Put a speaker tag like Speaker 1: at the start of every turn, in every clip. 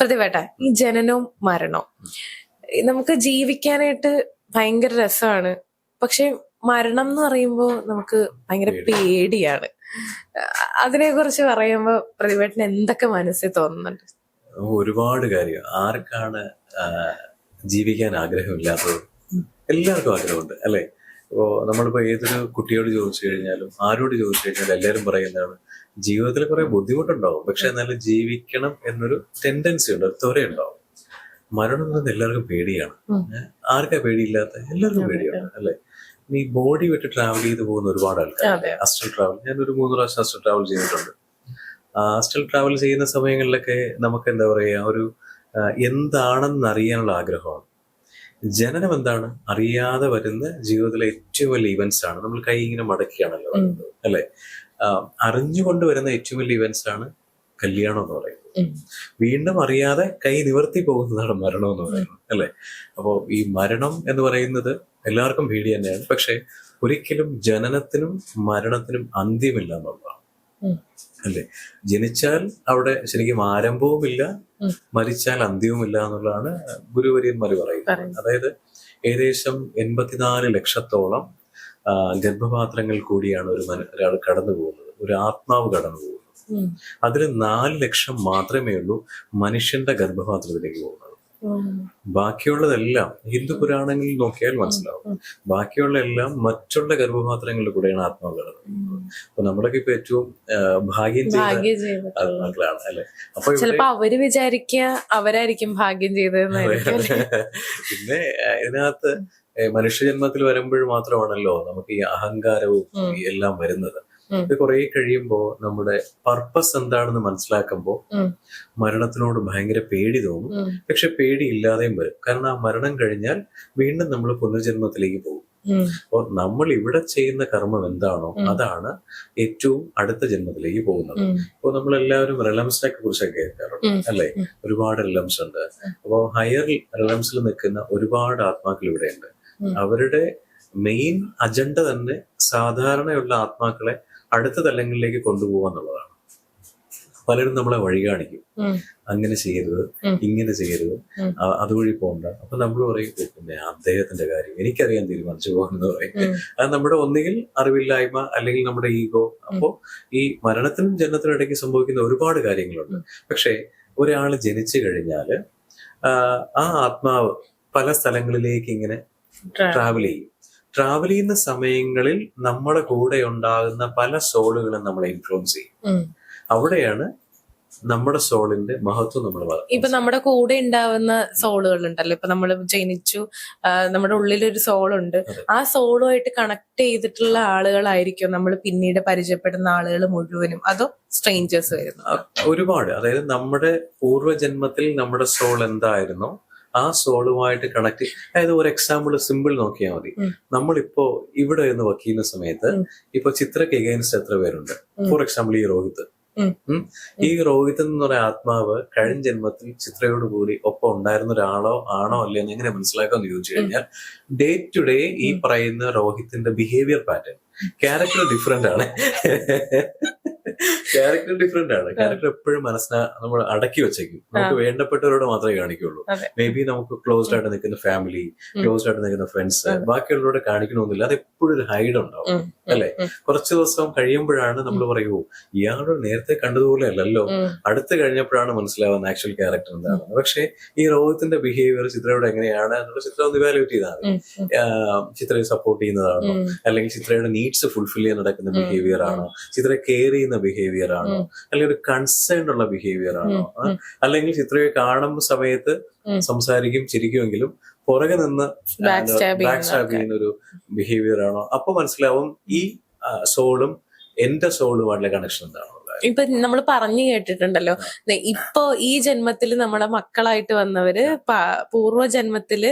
Speaker 1: പ്രതിവേട്ട ഈ ജനനവും മരണവും. നമുക്ക് ജീവിക്കാനായിട്ട് ഭയങ്കര രസമാണ്. പക്ഷെ മരണം എന്ന് പറയുമ്പോൾ നമുക്ക് ഭയങ്കര പേടിയാണ്. അതിനെ കുറിച്ച് പറയുമ്പോ പ്രതിവേട്ടന് എന്തൊക്കെ മനസ്സിൽ തോന്നുന്നുണ്ട്?
Speaker 2: ഒരുപാട് കാര്യം ആർക്കാണ് ജീവിക്കാൻ ആഗ്രഹമില്ലാത്തത്? എല്ലാവർക്കും ആഗ്രഹമുണ്ട് അല്ലെ? ഇപ്പോ നമ്മളിപ്പോ ഏതൊരു കുട്ടിയോട് ചോദിച്ചു കഴിഞ്ഞാലും ആരോട് ചോദിച്ചു കഴിഞ്ഞാലും എല്ലാവരും പറയുന്നതാണ് ജീവിതത്തിൽ കുറെ ബുദ്ധിമുട്ടുണ്ടാവും. പക്ഷെ എന്നാലും ജീവിക്കണം എന്നൊരു ടെൻഡൻസി ഉണ്ട് ഒരു ത്വരയുണ്ടാവും. മരണം എന്ന് പറയുന്നത് എല്ലാവർക്കും പേടിയാണ്. ആർക്കാ പേടിയില്ലാത്ത? എല്ലാവർക്കും പേടിയാണ് അല്ലെ? ഈ ബോഡി വിട്ട് ട്രാവൽ ചെയ്ത് പോകുന്ന ഒരുപാട് ആൾക്കാർ അസ്റ്റൽ ട്രാവൽ ഞാൻ ഒരു മൂന്ന് പ്രാവശ്യം അസ്റ്റൽ ട്രാവൽ ചെയ്തിട്ടുണ്ട്. അസ്റ്റൽ ട്രാവൽ ചെയ്യുന്ന സമയങ്ങളിലൊക്കെ നമുക്ക് എന്താ പറയാ ഒരു എന്താണെന്നറിയാനുള്ള എന്താണെന്ന് അറിയാനുള്ള ആഗ്രഹമാണ്. ജനനം എന്താണ് അറിയാതെ വരുന്ന ജീവിതത്തിലെ ഏറ്റവും വലിയ ഇവന്റ്സ് ആണ്. നമ്മൾ കൈ ഇങ്ങനെ മടക്കിയാണല്ലോ അല്ലെ? അറിഞ്ഞുകൊണ്ട് വരുന്ന ഏറ്റവും വലിയ ഇവന്റ്സ് ആണ് കല്യാണം എന്ന് പറയുന്നത്. വീണ്ടും അറിയാതെ കൈ നിവർത്തി പോകുന്നതാണ് മരണം എന്ന് പറയുന്നത് അല്ലെ? അപ്പോ ഈ മരണം എന്ന് പറയുന്നത് എല്ലാവർക്കും പേടി തന്നെയാണ്. പക്ഷെ ഒരിക്കലും ജനനത്തിനും മരണത്തിനും അന്ത്യമില്ല എന്നുള്ളതാണ്
Speaker 1: ഉം.
Speaker 2: അല്ലേ ജനിച്ചാൽ അവിടെ ശരിക്കും ആരംഭവുമില്ല മരിച്ചാൽ അന്ത്യവുമില്ല എന്നുള്ളതാണ് ഗുരുവര്യന്മാർ പറയുന്നത്. അതായത് ഏകദേശം എൺപത്തിനാല് ലക്ഷത്തോളം ഗർഭപാത്രങ്ങൾ കൂടിയാണ് ഒരു മന ഒരാൾ കടന്നു പോകുന്നത് ഒരു ആത്മാവ് കടന്നു പോകുന്നത്. അതിൽ നാല് ലക്ഷം മാത്രമേ ഉള്ളൂ മനുഷ്യന്റെ ഗർഭപാത്രത്തിലേക്ക് പോകുന്നത്. ബാക്കിയുള്ളതെല്ലാം ഹിന്ദു പുരാണങ്ങളിൽ നോക്കിയാൽ മനസ്സിലാവും. ബാക്കിയുള്ള എല്ലാം മറ്റുള്ള ഗർഭപാത്രങ്ങളിൽ കൂടെയാണ് ആത്മാവ് കിടന്നത് അപ്പൊ നമ്മളൊക്കെ ഇപ്പൊ ഏറ്റവും ഭാഗ്യം ചെയ്യുന്ന ആത്മാക്കളാണ് അല്ലെ? അപ്പൊ
Speaker 1: ചിലപ്പോ അവർ വിചാരിക്കുക അവരായിരിക്കും ഭാഗ്യം ചെയ്തതെന്ന്?
Speaker 2: പിന്നെ ഇതിനകത്ത് മനുഷ്യജന്മത്തിൽ വരുമ്പോൾ മാത്രമാണല്ലോ നമുക്ക് ഈ അഹങ്കാരവും എല്ലാം വരുന്നത്. ഇത് കുറെ കഴിയുമ്പോ നമ്മുടെ പർപ്പസ് എന്താണെന്ന് മനസ്സിലാക്കുമ്പോ
Speaker 1: ഉം.
Speaker 2: മരണത്തിനോട് ഭയങ്കര പേടി തോന്നും. പക്ഷെ പേടി ഇല്ലാതെയും വരും. കാരണം ആ മരണം കഴിഞ്ഞാൽ വീണ്ടും നമ്മൾ പുനർജന്മത്തിലേക്ക് പോകും.
Speaker 1: അപ്പോ
Speaker 2: അപ്പോൾ നമ്മൾ ഇവിടെ ചെയ്യുന്ന കർമ്മം എന്താണോ അതാണ് ഏറ്റവും അടുത്ത ജന്മത്തിലേക്ക് പോകുന്നത്. ഇപ്പോൾ നമ്മൾ എല്ലാവരും റിലംസിനെ കുറിച്ചൊക്കെ കേൾക്കാറുണ്ട് അല്ലെ? ഒരുപാട് റിലംസ് ഉണ്ട്. അപ്പോൾ ഹയർ റിലംസിൽ നിൽക്കുന്ന ഒരുപാട് ആത്മാക്കൾ ഇവിടെയുണ്ട്. അവരുടെ മെയിൻ അജണ്ട തന്നെ സാധാരണയുള്ള ആത്മാക്കളെ അടുത്ത തലങ്ങളിലേക്ക് കൊണ്ടുപോകുക എന്നുള്ളതാണ്. പലരും നമ്മളെ വഴി കാണിക്കും. അങ്ങനെ ചെയ്യരുത് ഇങ്ങനെ ചെയ്യരുത് അതുവഴി പോകണ്ട അപ്പൊ നമ്മൾ പറയും "ഓ, പിന്നെ അദ്ദേഹത്തിന്റെ കാര്യം എനിക്കറിയാൻ തീരുമാനിച്ചു പോകുന്നത് പറയും. അത് നമ്മുടെ ഒന്നുകിൽ അറിവില്ലായ്മ അല്ലെങ്കിൽ നമ്മുടെ ഈഗോ. അപ്പോ ഈ മരണത്തിനും ജനനത്തിനും ഇടയ്ക്ക് സംഭവിക്കുന്ന ഒരുപാട് കാര്യങ്ങളുണ്ട്. പക്ഷേ ഒരാൾ ജനിച്ചു കഴിഞ്ഞാൽ ആ, ആ ആത്മാവ് പല സ്ഥലങ്ങളിലേക്ക് ഇങ്ങനെ ട്രാവൽ ചെയ്യും. ട്രാവൽ ചെയ്യുന്ന സമയങ്ങളിൽ നമ്മുടെ കൂടെ ഉണ്ടാകുന്ന പല സോളുകളും നമ്മളെ ഇൻഫ്ലുവൻസ് ചെയ്യും. അവിടെയാണ് നമ്മുടെ സോളിന്റെ മഹത്വം നമ്മൾ
Speaker 1: ഇപ്പൊ നമ്മുടെ കൂടെ ഉണ്ടാവുന്ന സോളുകൾ ഉണ്ടല്ലോ. ഇപ്പൊ നമ്മൾ ജനിച്ചു നമ്മുടെ നമ്മുടെ ഉള്ളിലൊരു സോൾ ഉണ്ട്. ആ സോളുമായിട്ട് കണക്ട് ചെയ്തിട്ടുള്ള ആളുകളായിരിക്കും നമ്മൾ പിന്നീട് പരിചയപ്പെടുന്ന ആളുകൾ മുഴുവനും. അതോ സ്ട്രേഞ്ചേഴ്സ് വരുന്നു
Speaker 2: ഒരുപാട്. അതായത് നമ്മുടെ പൂർവജന്മത്തിൽ നമ്മുടെ സോൾ എന്തായിരുന്നോ? ആ സോളുമായിട്ട് കണക്ട് അതായത് ഒരു എക്സാമ്പിൾ സിമ്പിൾ നോക്കിയാൽ മതി. നമ്മളിപ്പോ ഇവിടെ എന്ന് ചെയ്യുന്ന സമയത്ത്. ഇപ്പൊ ചിത്രക്ക് എഗൈൻസ്റ്റ് എത്ര പേരുണ്ട് ഫോർ എക്സാമ്പിൾ ഈ രോഹിത്. ഈ രോഹിത് എന്ന് പറയുന്ന ആത്മാവ് കഴിഞ്ഞ ജന്മത്തിൽ ചിത്രയോട് കൂടി ഒപ്പം ഉണ്ടായിരുന്ന ഒരാളോ ആണോ അല്ലേ എന്ന് എങ്ങനെ മനസ്സിലാക്കാന്ന് ചോദിച്ചു കഴിഞ്ഞാൽ ഡേ ടു ഡേ ഈ. പറയുന്ന രോഹിത്തിന്റെ ബിഹേവിയർ പാറ്റേൺ ക്യാരക്ടർ ഡിഫറെന്റ് ആണ് ക്യാരക്ടർ ഡിഫറെന്റ് ആണ്. ക്യാരക്ടർ എപ്പോഴും മനസ്സിനെ നമ്മൾ അടക്കി വെച്ചേക്കും. നമുക്ക് വേണ്ടപ്പെട്ടവരോട് മാത്രമേ കാണിക്കുള്ളൂ. മേ ബി നമുക്ക് ക്ലോസ്ഡ് ആയിട്ട് നിൽക്കുന്ന ഫാമിലി. ക്ലോസ്ഡ് ആയിട്ട് നിൽക്കുന്ന ഫ്രണ്ട്സ് ബാക്കിയുള്ളവരോട് കാണിക്കണമെന്നില്ല. അത് എപ്പോഴും ഒരു ഹൈഡ് ഉണ്ടാവും. അല്ലെ? കുറച്ച് ദിവസം കഴിയുമ്പോഴാണ് നമ്മൾ പറയൂ ഇയാളോട് നേരത്തെ കണ്ടതുപോലെ അല്ലല്ലോ. അടുത്ത് കഴിഞ്ഞപ്പോഴാണ് മനസ്സിലാവുന്ന ആക്ച്വൽ ക്യാരക്ടർ എന്താണ്. പക്ഷെ ഈ രോഹിത്തിന്റെ ബിഹേവിയർ ചിത്രയോട് എങ്ങനെയാണ് എന്നുള്ള ചിത്രം ഒന്ന് ഇവാലുവേറ്റ് ചെയ്താൽ. ആഹ് ചിത്രയെ സപ്പോർട്ട് ചെയ്യുന്നതാണോ? അല്ലെങ്കിൽ ചിത്രയുടെ നീഡ്സ് ഫുൾഫിൽ ചെയ്യാൻ നടക്കുന്ന. ബിഹേവിയർ ആണോ? ചിത്രയെ കെയർ ചെയ്യുന്ന ബിഹേവിയർ ആണോ? അല്ലെങ്കിൽ ഒരു കൺസേൺ ഉള്ള ബിഹേവിയർ ആണോ? അല്ലെങ്കിൽ ചിത്രയെ കാണുന്ന സമയത്ത്. സംസാരിക്കും ചിരിക്കുമെങ്കിലും പുറകെ നിന്ന് ബാക്ക് സ്റ്റാബ്
Speaker 1: ചെയ്യുന്ന
Speaker 2: ഒരു ബിഹേവിയർ ആണോ? അപ്പൊ മനസ്സിലാവും ഈ സോളും എന്റെ സോളുമായിട്ടുള്ള കണക്ഷൻ എന്താണോ?
Speaker 1: ഇപ്പൊ നമ്മൾ പറഞ്ഞു കേട്ടിട്ടുണ്ടല്ലോ. ഇപ്പൊ ഈ ജന്മത്തിൽ നമ്മുടെ മക്കളായിട്ട് വന്നവര് പൂർവ ജന്മത്തിൽ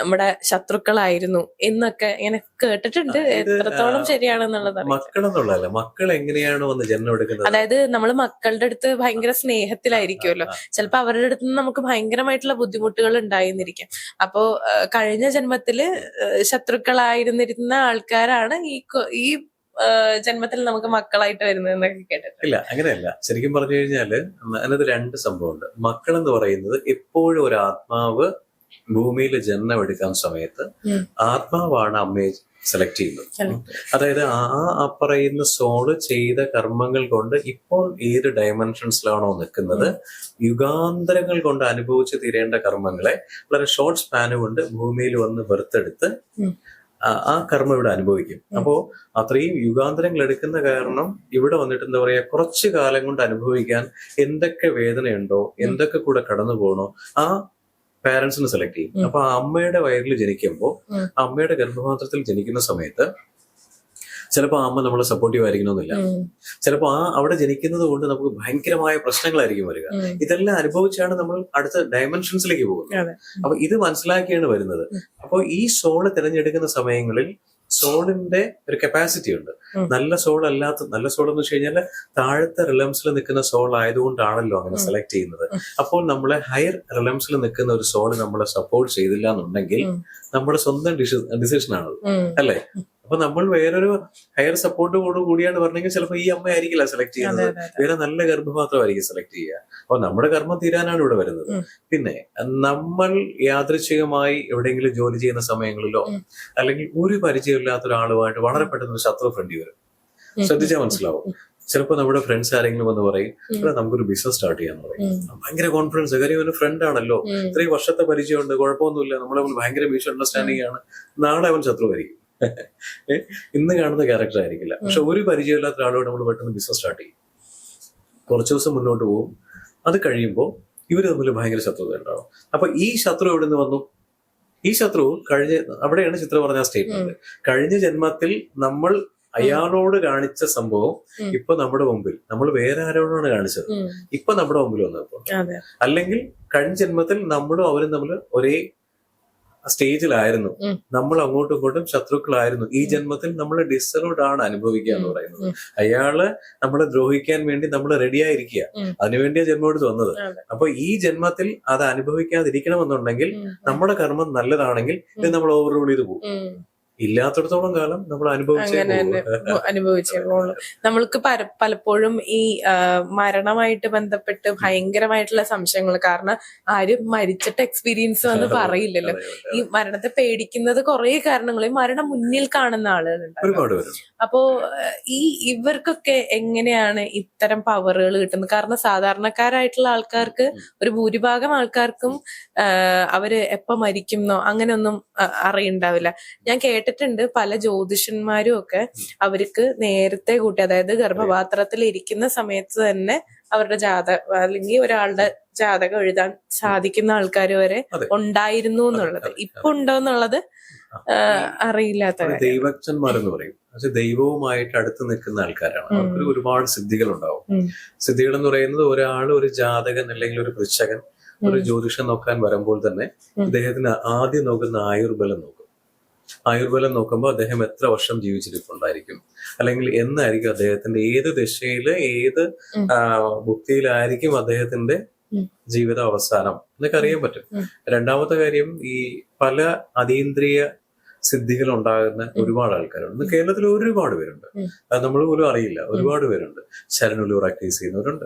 Speaker 1: നമ്മുടെ ശത്രുക്കളായിരുന്നു എന്നൊക്കെ ഇങ്ങനെ കേട്ടിട്ടുണ്ട്. എത്രത്തോളം ശരിയാണെന്നുള്ളത്.
Speaker 2: മക്കളെന്നുള്ളതല്ല. മക്കൾ എങ്ങനെയാണ് വന്ന് ജന്മം എടുക്കുന്നത്?
Speaker 1: അതായത് നമ്മൾ മക്കളുടെ അടുത്ത് ഭയങ്കര സ്നേഹത്തിലായിരിക്കുമല്ലോ. ചിലപ്പോ അവരുടെ അടുത്ത് നിന്ന് നമുക്ക് ഭയങ്കരമായിട്ടുള്ള ബുദ്ധിമുട്ടുകൾ ഉണ്ടായിരുന്നിരിക്കാം. അപ്പോ കഴിഞ്ഞ ജന്മത്തിൽ ശത്രുക്കളായിരുന്നിരുന്ന ആൾക്കാരാണ് ഈ ഈ ജന്മത്തിൽ നമുക്ക് മക്കളായിട്ട് വരുന്നതെന്നൊക്കെ കേട്ടിട്ടുണ്ട്.
Speaker 2: ഇല്ല അങ്ങനെയല്ല. ശരിക്കും പറഞ്ഞു കഴിഞ്ഞാൽ അതിനകത്ത് രണ്ട് സംഭവമുണ്ട്. മക്കൾ എന്ന് പറയുന്നത് എപ്പോഴും ഒരു ആത്മാവ് ഭൂമിയിൽ ജന്മം എടുക്കാൻ സമയത്ത്. ആത്മാവാണ് അമ്മയെ സെലക്ട് ചെയ്യുന്നത്. അതായത് ആ ആ പറയുന്ന സോൾ ചെയ്ത കർമ്മങ്ങൾ കൊണ്ട് ഇപ്പോൾ ഏത് ഡയമെൻഷൻസിലാണോ നിൽക്കുന്നത് യുഗാന്തരങ്ങൾ കൊണ്ട് അനുഭവിച്ച് തീരേണ്ട കർമ്മങ്ങളെ വളരെ ഷോർട്ട് സ്പാന് കൊണ്ട് ഭൂമിയിൽ വന്ന് വെറുത്തെടുത്ത്. ആ- കർമ്മം ഇവിടെ അനുഭവിക്കും. അപ്പോ അത്രയും യുഗാന്തരങ്ങൾ എടുക്കുന്ന കാരണം ഇവിടെ വന്നിട്ട് എന്താ പറയാ കുറച്ച് കാലം കൊണ്ട് അനുഭവിക്കാൻ എന്തൊക്കെ വേദനയുണ്ടോ എന്തൊക്കെ കൂടെ കടന്നു പോകണോ ആ പാരന്റ്സിന് സെലക്ട് ചെയ്യും. അപ്പൊ ആ അമ്മയുടെ വയറിൽ ജനിക്കുമ്പോൾ അമ്മയുടെ ഗർഭപാത്രത്തിൽ ജനിക്കുന്ന സമയത്ത് ചിലപ്പോൾ അമ്മ നമ്മളെ സപ്പോർട്ടീവ് ആയിരിക്കണമെന്നില്ല. ചിലപ്പോൾ ആ അവിടെ ജനിക്കുന്നത് കൊണ്ട് നമുക്ക് ഭയങ്കരമായ പ്രശ്നങ്ങളായിരിക്കും വരിക. ഇതെല്ലാം അനുഭവിച്ചാണ് നമ്മൾ അടുത്ത ഡയമെൻഷൻസിലേക്ക് പോകുന്നത്. അപ്പൊ ഇത് മനസ്സിലാക്കിയാണ് വരുന്നത്. അപ്പോൾ ഈ സോൾ തിരഞ്ഞെടുക്കുന്ന സമയങ്ങളിൽ സോളിന്റെ ഒരു കപ്പാസിറ്റി ഉണ്ട്. നല്ല സോൾ അല്ലാത്ത നല്ല സോൾ എന്ന് വെച്ച് കഴിഞ്ഞാൽ താഴത്തെ റിലംസിൽ നിൽക്കുന്ന സോൾ ആയതുകൊണ്ടാണല്ലോ അങ്ങനെ സെലക്ട് ചെയ്യുന്നത്. അപ്പോൾ നമ്മളെ ഹയർ റിലംസിൽ നിൽക്കുന്ന ഒരു സോൾ നമ്മളെ സപ്പോർട്ട് ചെയ്തില്ല എന്നുണ്ടെങ്കിൽ നമ്മുടെ സ്വന്തം ഡിസിഷൻ ആണത്. അല്ലേ? അപ്പൊ നമ്മൾ വേറൊരു ഹയർ സപ്പോർട്ട് സപ്പോർട്ടോട് കൂടിയാണ് പറഞ്ഞെങ്കിൽ ചിലപ്പോൾ ഈ അമ്മ ആയിരിക്കില്ല സെലക്ട് ചെയ്യുന്നത്. വേറെ നല്ല ഗർഭപാത്രമായിരിക്കും സെലക്ട് ചെയ്യുക. അപ്പൊ നമ്മുടെ കർമ്മം തീരാനാണ് ഇവിടെ വരുന്നത്. പിന്നെ നമ്മൾ യാദൃച്ഛികമായി എവിടെയെങ്കിലും ജോലി ചെയ്യുന്ന സമയങ്ങളിലോ അല്ലെങ്കിൽ ഒരു പരിചയമില്ലാത്ത ഒരാളുമായിട്ട് വളരെ പെട്ടെന്ന് ഒരു ശത്രു ഫ്രണ്ടി വരും. ശ്രദ്ധിച്ചാൽ മനസ്സിലാവും. ചിലപ്പോൾ നമ്മുടെ ഫ്രണ്ട്സ് ആരെങ്കിലും വന്ന് പറയും അല്ല നമുക്കൊരു ബിസിനസ് സ്റ്റാർട്ട് ചെയ്യാന്ന് പറയും. ഭയങ്കര കോൺഫിഡൻസ് കാര്യം ഒരു ഫ്രണ്ട് ആണല്ലോ. ഇത്രയും വർഷത്തെ പരിചയമുണ്ട്. കുഴപ്പമൊന്നുമില്ല. നമ്മളെ ഭയങ്കര മ്യൂച്വൽ അണ്ടർസ്റ്റാൻഡിംഗ് ആണ്. നാളെ അവൻ ശത്രുവായിരിക്കും. ഏ? ഇന്ന് കാണുന്ന ക്യാരക്ടർ ആയിരിക്കില്ല. പക്ഷെ ഒരു പരിചയമില്ലാത്ത ഒരാളോട് നമ്മൾ പെട്ടെന്ന് ബിസിനസ് സ്റ്റാർട്ട് ചെയ്യും. കുറച്ച് ദിവസം മുന്നോട്ട് പോകും. അത് കഴിയുമ്പോൾ ഇവർ തമ്മിൽ ഭയങ്കര ശത്രുത ഉണ്ടാവും. അപ്പൊ ഈ ശത്രു എവിടെ നിന്ന് വന്നു? ഈ ശത്രു കഴിഞ്ഞ അവിടെയാണ് ചിത്ര പറഞ്ഞ സ്റ്റേറ്റ്മെന്റ് കഴിഞ്ഞ ജന്മത്തിൽ നമ്മൾ അയാളോട് കാണിച്ച സംഭവം. ഇപ്പൊ നമ്മുടെ മുമ്പിൽ. നമ്മൾ വേറെ ആരോടാണ് കാണിച്ചത്. ഇപ്പൊ നമ്മുടെ മുമ്പിൽ വന്നപ്പോ അല്ലെങ്കിൽ കഴിഞ്ഞ ജന്മത്തിൽ നമ്മളും അവരും തമ്മിൽ ഒരേ സ്റ്റേജിലായിരുന്നു. നമ്മൾ അങ്ങോട്ടും ഇങ്ങോട്ടും ശത്രുക്കളായിരുന്നു. ഈ ജന്മത്തിൽ നമ്മൾ ഡിസലോഡ് ആണ് അനുഭവിക്കുക എന്ന് പറയുന്നത്. അയാൾ നമ്മളെ ദ്രോഹിക്കാൻ വേണ്ടി നമ്മൾ റെഡി ആയിരിക്കുക
Speaker 1: ഉം.
Speaker 2: അതിനുവേണ്ടിയാ ജന്മം എടുത്ത് വന്നത്. അപ്പൊ ഈ ജന്മത്തിൽ അത് അനുഭവിക്കാതിരിക്കണമെന്നുണ്ടെങ്കിൽ. നമ്മുടെ കർമ്മം നല്ലതാണെങ്കിൽ ഇത് നമ്മൾ ഓവർ റൂൾ ചെയ്ത് പോകും. ഇല്ലാത്തടത്തോളം കാലം നമ്മൾ അനുഭവിച്ചേ
Speaker 1: അങ്ങനെ തന്നെ
Speaker 2: പോകും.
Speaker 1: അനുഭവിച്ചേ പോകുള്ളൂ നമ്മൾക്ക് പല- പലപ്പോഴും ഈ ആ, മരണമായിട്ട് ബന്ധപ്പെട്ട് ഭയങ്കരമായിട്ടുള്ള സംശയങ്ങൾ. കാരണം ആരും മരിച്ചിട്ട് എക്സ്പീരിയൻസ് എന്ന് പറയില്ലല്ലോ.
Speaker 2: അതെ, അതെ.
Speaker 1: ഈ മരണത്തെ പേടിക്കുന്നത് കുറെ കാരണങ്ങൾ. ഈ മരണം മുന്നിൽ കാണുന്ന ആളുകളുണ്ട്.
Speaker 2: ഒരുപാട് പേരുണ്ട്.
Speaker 1: അപ്പോ ഏഹ്, ഈ ഇവർക്കൊക്കെ എങ്ങനെയാണ് ഇത്തരം പവറുകൾ കിട്ടുന്നത്? കാരണം സാധാരണക്കാരായിട്ടുള്ള ആൾക്കാർക്ക് ഒരു ഭൂരിഭാഗം ആൾക്കാർക്കും അവർ എപ്പോ മരിക്കുന്നോ അങ്ങനെയൊന്നും അ- അറിയണ്ടാവില്ല. ഞാൻ കേട്ടിട്ടുണ്ട് പല ജ്യോതിഷന്മാരും ഒക്കെ അവർക്ക് നേരത്തെ കൂട്ടി അതായത് ഗർഭപാത്രത്തിൽ ഇരിക്കുന്ന സമയത്ത് തന്നെ അവരുടെ ജാതക അല്ലെങ്കിൽ ഒരാളുടെ ജാതകം എഴുതാൻ സാധിക്കുന്ന ആൾക്കാർ വരെ ഉണ്ടായിരുന്നു എന്നുള്ളത്. ഇപ്പൊ ഉണ്ടോ എന്നുള്ളത് അറിയില്ലാത്ത
Speaker 2: ദൈവജ്ഞന്മാരെന്ന് പറയും. പക്ഷെ ദൈവവുമായിട്ട് അടുത്ത് നിൽക്കുന്ന ആൾക്കാരാണ്. അവർക്ക് ഒരുപാട് സിദ്ധികൾ ഉണ്ടാവും. സിദ്ധികൾ എന്ന് പറയുന്നത് ഒരാൾ ഒരു ജാതകൻ അല്ലെങ്കിൽ ഒരു കൃഷകൻ ഒരു ജ്യോതിഷം നോക്കാൻ വരുമ്പോൾ തന്നെ
Speaker 1: ഇദ്ദേഹത്തിന്
Speaker 2: അദ്ദേഹത്തിന് ആദ്യം നോക്കുന്ന ആയുർബലം നോക്കും. ആയുർബലം നോക്കുമ്പോൾ അദ്ദേഹം എത്ര വർഷം ജീവിച്ചിരിപ്പുണ്ടായിരിക്കും. അല്ലെങ്കിൽ എന്നായിരിക്കും അദ്ദേഹത്തിന്റെ ഏത് ദിശയിൽ ഏത് ബുദ്ധിയിലായിരിക്കും അദ്ദേഹത്തിന്റെ. ജീവിത അവസാനം? എന്നൊക്കെ അറിയാൻ പറ്റും. രണ്ടാമത്തെ കാര്യം ഈ പല അതീന്ദ്രിയ സിദ്ധികൾ ഉണ്ടാകുന്ന ഒരുപാട് ആൾക്കാരുണ്ട്. കേരളത്തിൽ ഒരുപാട് പേരുണ്ട്. അത് നമ്മൾ പോലും അറിയില്ല. ഒരുപാട് പേരുണ്ട്. ശരണുലു പ്രാക്ടീസ് ചെയ്യുന്നവരുണ്ട്.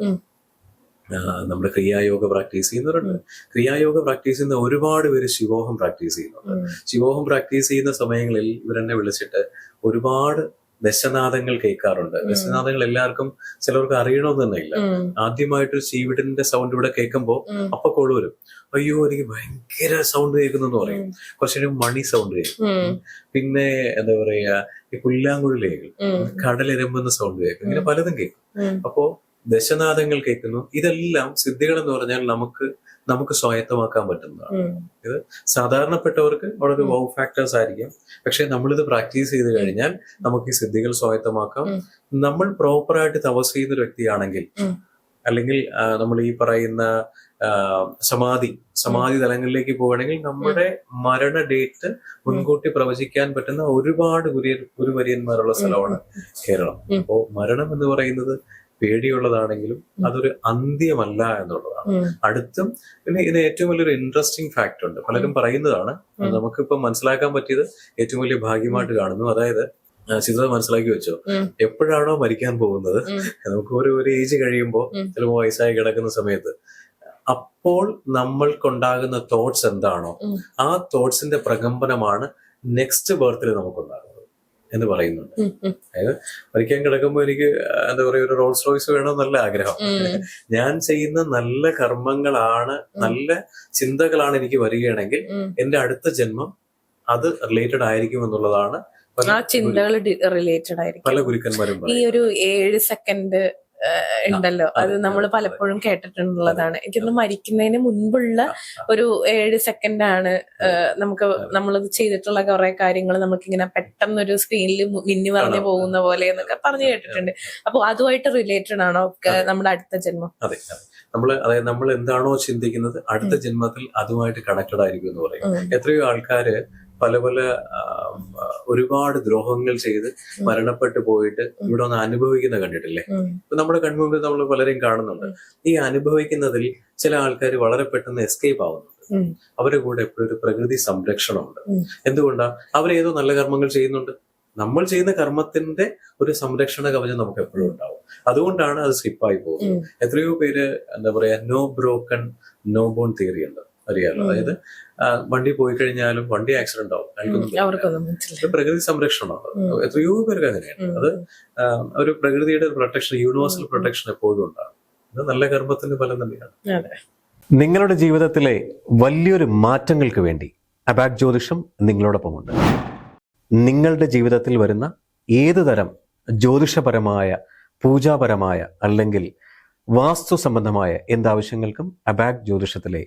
Speaker 2: നമ്മുടെ ക്രിയായോഗ പ്രാക്ടീസ് ചെയ്യുന്നവരുണ്ട്. ക്രിയായോഗ പ്രാക്ടീസ് ചെയ്യുന്ന ഒരുപാട് പേര് ശിവോഹം പ്രാക്ടീസ് ചെയ്യുന്നുണ്ട്. ശിവോഹം പ്രാക്ടീസ് ചെയ്യുന്ന സമയങ്ങളിൽ ഇവരെന്നെ വിളിച്ചിട്ട് ഒരുപാട് ദശനാഥങ്ങൾ കേൾക്കാറുണ്ട്. ദശനാഥങ്ങൾ എല്ലാവർക്കും ചിലവർക്ക് അറിയണമെന്ന് തന്നെ ഇല്ല. ശീവിടിന്റെ സൗണ്ട് ഇവിടെ കേൾക്കുമ്പോൾ. അപ്പൊ കോൾ വരും. അയ്യോ എനിക്ക് ഭയങ്കര സൗണ്ട് കേൾക്കുന്നെന്ന് പറയും. കുറച്ചു മണി സൗണ്ട് കേൾക്കും. പിന്നെ എന്താ പറയാ ഈ പുല്ലാങ്കുഴൽ കേൾക്കും. കടലിരമ്പുന്ന സൗണ്ട് കേൾക്കും. ഇങ്ങനെ പലതും കേൾക്കും. അപ്പോ ദശനാദങ്ങൾ കേൾക്കുന്നു. ഇതെല്ലാം സിദ്ധികൾ എന്ന് പറഞ്ഞാൽ നമുക്ക് നമുക്ക് സ്വായത്തമാക്കാൻ പറ്റുന്നതാണ്.
Speaker 1: ഇത്
Speaker 2: സാധാരണപ്പെട്ടവർക്ക് വളരെ വൗ ഫാക്ടേഴ്സ് ആയിരിക്കും. പക്ഷെ നമ്മളിത് പ്രാക്ടീസ് ചെയ്ത് കഴിഞ്ഞാൽ നമുക്ക് ഈ സിദ്ധികൾ സ്വായത്തമാക്കാം. നമ്മൾ പ്രോപ്പറായിട്ട് തപസ് ചെയ്യുന്ന ഒരു വ്യക്തിയാണെങ്കിൽ അല്ലെങ്കിൽ നമ്മൾ ഈ പറയുന്ന സമാധി സമാധി തലങ്ങളിലേക്ക് പോവുകയാണെങ്കിൽ നമ്മുടെ മരണ ഡേറ്റ് മുൻകൂട്ടി പ്രവചിക്കാൻ പറ്റുന്ന ഒരുപാട് ഗുരിയ ഗുരുവര്യന്മാരുള്ള സ്ഥലമാണ് കേരളം.
Speaker 1: അപ്പോൾ
Speaker 2: അപ്പോ മരണം എന്ന് പറയുന്നത് പേടിയുള്ളതാണെങ്കിലും. അതൊരു അന്ത്യമല്ല എന്നുള്ളതാണ്. അടുത്തും പിന്നെ ഇതിന് ഏറ്റവും വലിയൊരു ഇൻട്രസ്റ്റിംഗ് ഫാക്ട് ഉണ്ട്. പലരും പറയുന്നതാണ്. അത്
Speaker 1: ഉം.
Speaker 2: നമുക്കിപ്പോ മനസ്സിലാക്കാൻ പറ്റിയത് ഏറ്റവും വലിയ ഭാഗ്യമായിട്ട് കാണുന്നു. അതായത് ചിത്ര മനസ്സിലാക്കി വെച്ചോ? എപ്പോഴാണോ മരിക്കാൻ പോകുന്നത്? നമുക്ക് ഒരു ഒരു ഏജ് കഴിയുമ്പോൾ. ചിലപ്പോൾ വയസ്സായി കിടക്കുന്ന സമയത്ത്. അപ്പോൾ നമ്മൾക്കുണ്ടാകുന്ന തോട്ട്സ് എന്താണോ ആ തോട്ട്സിന്റെ പ്രകമ്പനമാണ് നെക്സ്റ്റ് ബർത്തിൽ നമുക്കുണ്ടാകുന്നത്. എന്ന് പറയുന്നുണ്ട്.
Speaker 1: അതായത്
Speaker 2: പഠിക്കാൻ കിടക്കുമ്പോൾ എനിക്ക് എന്താ പറയുക ഒരു റോൾസ് റോയ്സ് വേണം നല്ല
Speaker 1: ആഗ്രഹം.
Speaker 2: ഞാൻ ചെയ്യുന്ന നല്ല കർമ്മങ്ങളാണ് നല്ല ചിന്തകളാണ് എനിക്ക് വരികയാണെങ്കിൽ എന്റെ അടുത്ത ജന്മം അത് റിലേറ്റഡ് ആയിരിക്കും എന്നുള്ളതാണ്
Speaker 1: ആ ചിന്തകൾ റിലേറ്റഡ് ആയിരിക്കും.
Speaker 2: പല ഗുരുക്കന്മാരും
Speaker 1: ഈ ഒരു ഏഴ് സെക്കൻഡ് ഉണ്ടല്ലോ. അത് നമ്മൾ പലപ്പോഴും കേട്ടിട്ടുള്ളതാണ്. എനിക്കൊന്ന് മരിക്കുന്നതിന് മുൻപുള്ള ഒരു ഏഴ് സെക്കൻഡ് ആണ് നമുക്ക് നമ്മൾ ചെയ്തിട്ടുള്ള കുറെ കാര്യങ്ങൾ നമുക്ക് ഇങ്ങനെ പെട്ടെന്നൊരു സ്ക്രീനിൽ മിന്നി പറഞ്ഞു പോകുന്ന പോലെ എന്നൊക്കെ പറഞ്ഞു കേട്ടിട്ടുണ്ട്. അപ്പൊ അതുമായിട്ട് റിലേറ്റഡ് ആണോ നമ്മുടെ അടുത്ത ജന്മം?
Speaker 2: അതെ അതെ. നമ്മൾ അതായത് നമ്മൾ എന്താണോ ചിന്തിക്കുന്നത് അടുത്ത ജന്മത്തിൽ അതുമായിട്ട് കണക്റ്റഡ് ആയിരിക്കും എന്ന് പറയും. എത്രയോ ആൾക്കാര് പല പല ഒരുപാട് ദ്രോഹങ്ങൾ ചെയ്ത് മരണപ്പെട്ടു പോയിട്ട് ഇവിടെ ഒന്ന് അനുഭവിക്കുന്ന കണ്ടിട്ടില്ലേ. ഇപ്പൊ നമ്മുടെ കൺമുമ്പിൽ നമ്മൾ പലരെയും കാണുന്നുണ്ട്. ഈ അനുഭവിക്കുന്നതിൽ ചില ആൾക്കാർ വളരെ പെട്ടെന്ന് എസ്കേപ്പ് ആവുന്നുണ്ട്. അവരുടെ കൂടെ എപ്പോഴും ഒരു പ്രകൃതി സംരക്ഷണമുണ്ട്. എന്തുകൊണ്ടാ? അവരേതോ നല്ല കർമ്മങ്ങൾ ചെയ്യുന്നുണ്ട്. നമ്മൾ ചെയ്യുന്ന കർമ്മത്തിന്റെ ഒരു സംരക്ഷണ കവചം നമുക്ക് എപ്പോഴും ഉണ്ടാവും. അതുകൊണ്ടാണ് അത് സ്കിപ്പായി പോകുന്നത്. എത്രയോ പേര് എന്താ പറയാ no broken no bone theory ഉണ്ട്.
Speaker 1: ഉം.
Speaker 2: അതായത് വണ്ടി പോയി കഴിഞ്ഞാലും വണ്ടി ആക്സിഡന്റ് ആവും. അവർക്കൊന്നും പ്രകൃതി സംരക്ഷണമാണ് എത്രയോ പേർക്ക് അങ്ങനെയാണ്. അത് ഒരു പ്രകൃതിയുടെ പ്രൊട്ടക്ഷൻ യൂണിവേഴ്സൽ പ്രൊട്ടക്ഷൻ എപ്പോഴും ഉണ്ടാകും. ഇത് നല്ല കർമ്മത്തിന്റെ ഫലം തന്നെയാണ്.
Speaker 1: അതെ.
Speaker 3: നിങ്ങളുടെ ജീവിതത്തിലെ വലിയൊരു മാറ്റങ്ങൾക്ക് വേണ്ടി അബാക് ജ്യോതിഷം നിങ്ങളോടൊപ്പമുണ്ട്. നിങ്ങളുടെ ജീവിതത്തിൽ വരുന്ന ഏത് തരം ജ്യോതിഷപരമായ പൂജാപരമായ അല്ലെങ്കിൽ വാസ്തു സംബന്ധമായ എന്താവശ്യങ്ങൾക്കും അബാക് ജ്യോതിഷത്തിലെ